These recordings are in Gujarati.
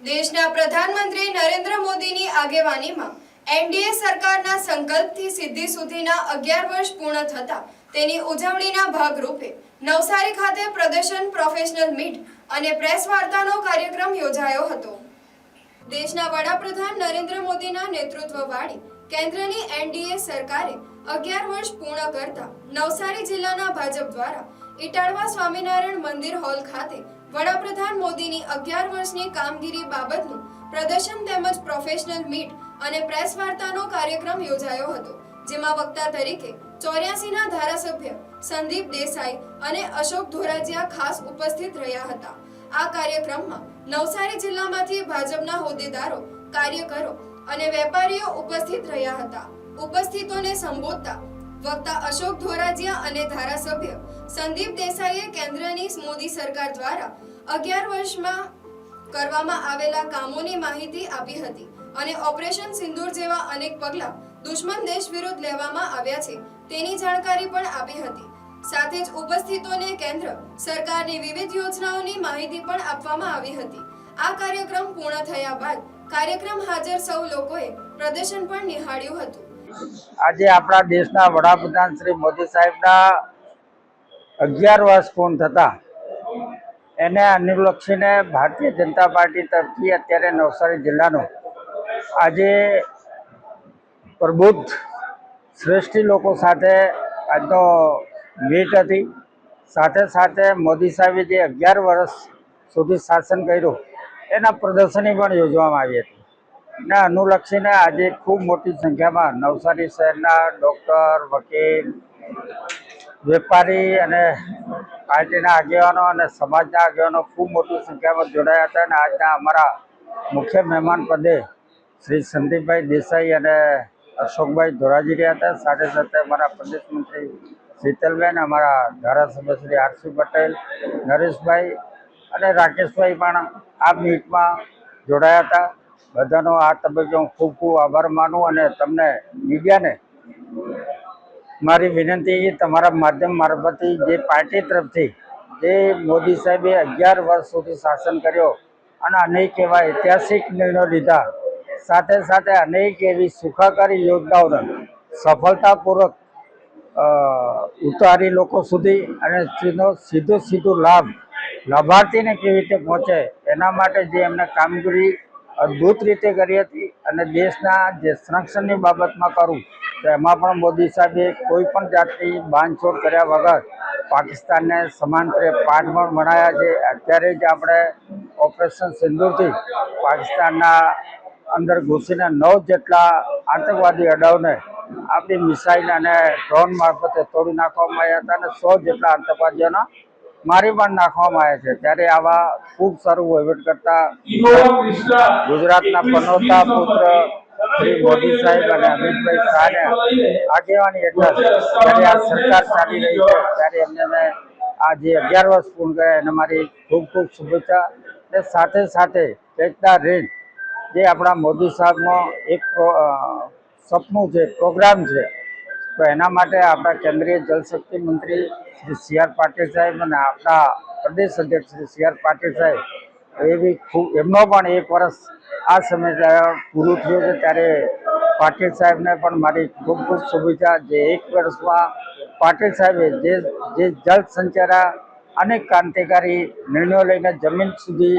દેશના પ્રધાનમંત્રી નરેન્દ્ર મોદીની આગેવાનીમાં એનડીએ સરકારના સંકલ્પથી સિદ્ધિ સુધીના અગિયાર વર્ષ પૂર્ણ થતા તેની ઉજવણીના ભાગરૂપે નવસારી ખાતે પ્રદર્શન પ્રોફેશનલ મીટ અને પ્રેસ વાર્તાનો કાર્યક્રમ યોજાયો હતો. દેશના વડાપ્રધાન નરેન્દ્ર મોદીના નેતૃત્વવાળી કેન્દ્રની એનડીએ સરકારે અગિયાર વર્ષ પૂર્ણ કરતા નવસારી જિલ્લાના ભાજપ દ્વારા ઇટાળવા સ્વામિનારાયણ મંદિર હોલ ખાતે વડાપ્રધાન મોદીની અગિયાર વર્ષની કામગીરી બાબતનું પ્રદર્શન તેમજ પ્રોફેશનલ મીટ અને પ્રેસ વાર્તાનો કાર્યક્રમ યોજાયો હતો, જેમાં વક્તા તરીકે ચોર્યાસીના ધારાસભ્ય સંદીપ દેસાઈ અને અશોક ધોરાજીયા ખાસ ઉપસ્થિત રહ્યા હતા. આ કાર્યક્રમમાં નવસારી જિલ્લામાંથી ભાજપના હોદ્દેદારો, કાર્યકરો અને વેપારીઓ ઉપસ્થિત રહ્યા હતા. ઉપસ્થિતોને સંબોધતા વક્તા અશોક ધોરાજીયા અને ધારાસભ્ય સંદીપ દેસાઈએ કેન્દ્રની મોદી સરકાર દ્વારા અગિયાર વર્ષમાં કરવામાં આવેલા કામોની માહિતી આપી હતી અને ઓપરેશન સિંદૂર જેવા અનેક પગલાં દુશ્મન દેશ વિરુદ્ધ લેવામાં આવ્યા છે તેની જાણકારી પણ આપી હતી. સાથે જ ઉપસ્થિતોને કેન્દ્ર સરકારની વિવિધ યોજનાઓની માહિતી પણ આપવામાં આવી હતી. આ કાર્યક્રમ પૂર્ણ થયા બાદ કાર્યક્રમ હાજર સૌ લોકોએ પ્રદર્શન પણ નિહાળ્યું હતું. આજે આપણા દેશના વડાપ્રધાન શ્રી મોદી સાહેબના અગિયાર વર્ષ પૂર્ણ થતા એને અનુલક્ષીને ભારતીય જનતા પાર્ટી તરફથી અત્યારે નવસારી જિલ્લાનો આજે પ્રબુદ્ધ શ્રેષ્ઠી લોકો સાથે આજનો મીટ હતી. સાથે સાથે મોદી સાહેબે જે અગિયાર વર્ષ સુધી શાસન કર્યું, એના પ્રદર્શની પણ યોજવામાં આવી હતી. ને, અનુલક્ષીને આજે ખૂબ મોટી સંખ્યામાં નવસારી શહેરના ડૉક્ટર, વકીલ, વેપારી અને પાર્ટીના આગેવાનો અને સમાજના આગેવાનો ખૂબ મોટી સંખ્યામાં જોડાયા હતા અને આજના અમારા મુખ્ય મહેમાન પદે શ્રી સંદીપભાઈ દેસાઈ અને અશોકભાઈ ધોરાજી રહ્યા હતા. સાથે સાથે અમારા પ્રદેશ મંત્રી શીતલબેન, અમારા ધારાસભ્ય શ્રી આરસી પટેલ, નરેશભાઈ અને રાકેશભાઈ પણ આ મીટમાં જોડાયા હતા. બધાનો આ તબક્કે હું ખૂબ ખૂબ આભાર માનું અને તમને મીડિયાને મારી વિનંતી તમારા માધ્યમ મારફતથી જે પાર્ટી તરફથી જે મોદી સાહેબે અગિયાર વર્ષ સુધી શાસન કર્યો અને અનેક એવા ઐતિહાસિક નિર્ણયો લીધા, સાથે સાથે અનેક એવી સુખાકારી યોજનાઓને સફળતાપૂર્વક ઉતારી લોકો સુધી અને તેનો સીધો સીધો લાભ લાભાર્થીને કેવી રીતે પહોંચે એના માટે જે એમને કામગીરી અદ્ભુત રીતે કરી હતી અને દેશના જે સંરક્ષણની બાબતમાં કરું, તો એમાં પણ મોદી સાહેબે કોઈ પણ જાતની બાંધછોડ કર્યા વગર પાકિસ્તાનને સમાંતરે પાઠ પણ ભણાયા છે. અત્યારે જ આપણે ઓપરેશન સિંધુથી પાકિસ્તાનના અંદર ઘૂસીને નવ જેટલા આતંકવાદી અડાઓને આપણી મિસાઇલ અને ડ્રોન મારફતે તોડી નાખવામાં આવ્યા હતા અને સો જેટલા આતંકવાદીઓના મારી પણ નાખવામાં આવે છે. ત્યારે આવા ખૂબ સારું વહીવટ કરતા ગુજરાતના પનોતા પુત્ર શ્રી મોદી સાહેબ અને અમિતભાઈ શાહને આગેવાની હેઠળ ત્યારે આ સરકાર ચાલી રહી છે, ત્યારે એમને મેં આ જે અગિયાર વર્ષ પૂર્ણ કર્યા, એને મારી ખૂબ ખૂબ શુભેચ્છા અને સાથે સાથે ચેતના રેન જે આપણા મોદી સાહેબનો એક સપનું છે, પ્રોગ્રામ છે તો એના માટે આપણા કેન્દ્રીય જલશક્તિ મંત્રી શ્રી સી આર પાટીલ સાહેબ અને આપણા પ્રદેશ અધ્યક્ષ શ્રી સી આર પાટીલ સાહેબ એવી ખૂબ, એમનો પણ એક વર્ષ આ સમય પૂરું થયું છે ત્યારે પાટીલ સાહેબને પણ મારી ખૂબ ખૂબ શુભેચ્છા જે એક વર્ષમાં પાટીલ સાહેબે જે જે જળ સંચારા અનેક ક્રાંતિકારી નિર્ણયો લઈને જમીન સુધી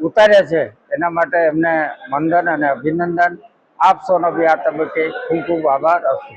ઉતાર્યા છે, એના માટે એમને વંદન અને અભિનંદન. આપ સૌનો બી આ તબક્કે ખૂબ ખૂબ આભાર આપશું